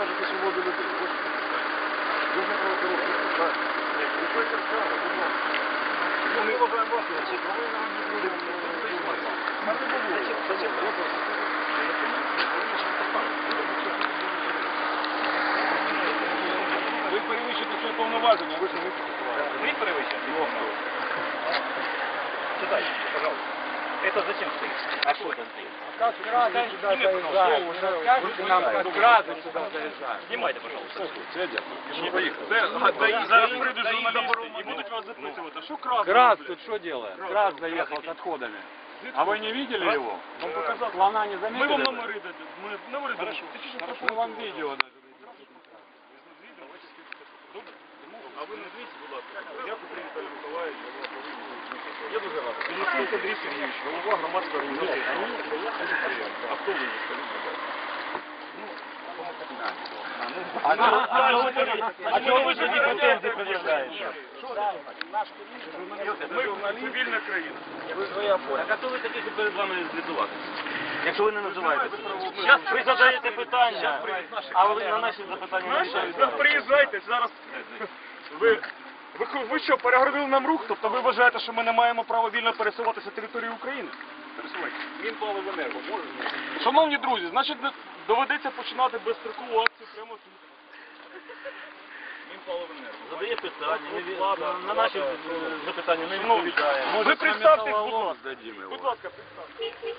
обмежити свободу людини. Ви ж не правопорушуєте, так? Ну, Будь ласка. Ну, ми вважаємо вас, чи повинні вам люди займатися. Це не було. Це не Ви перевищите свої повноваження, ви ж не випустите. Ви перевищите? Читайте, пожалуйста. Это зачем стоит? А что это стоит? Как сразу сюда заезжают? Вы расскажете нам, как сразу сюда заезжают? Снимайте, пожалуйста. Це дякую. Це а, даї- зараз прийдуть журналісти і будуть вас запитувати, що крас? Крас тут что делает? Крас заехал с отходами. А вы не видели его? Вам показав. Слона не Ми заметили? вам номери дадемо. Ми номери дамо. Хорошо, мы вам видео даже. А ви назвіть, будь ласка. Я Петрий Віталій Дуже Андрій Сергійович, голова громадської організації. А хто ви? Скажіть, будь ласка. А чего вы тоді претензії пред'являєте? Ми цивільна країна. Так а хто ви такі, що перед вами звітувати? Якщо ви не називаєте. Зараз ви задаєте питання, а ви на наші запитання не відповідаєте. приїжджайте, зараз ви, ви, ви що, перегородили нам рух? Тобто ви вважаєте, що ми не маємо права вільно пересуватися територією України? Пересувайте. Мінпаливенерго, можна? Шановні друзі, значить доведеться починати безстрокову акцію прямо тут. Мінпаливенерго. Задає питання, не від- на наші е, запитання не відповідає. Ви представтесь, будь ласка. Будь ласка, представтесь.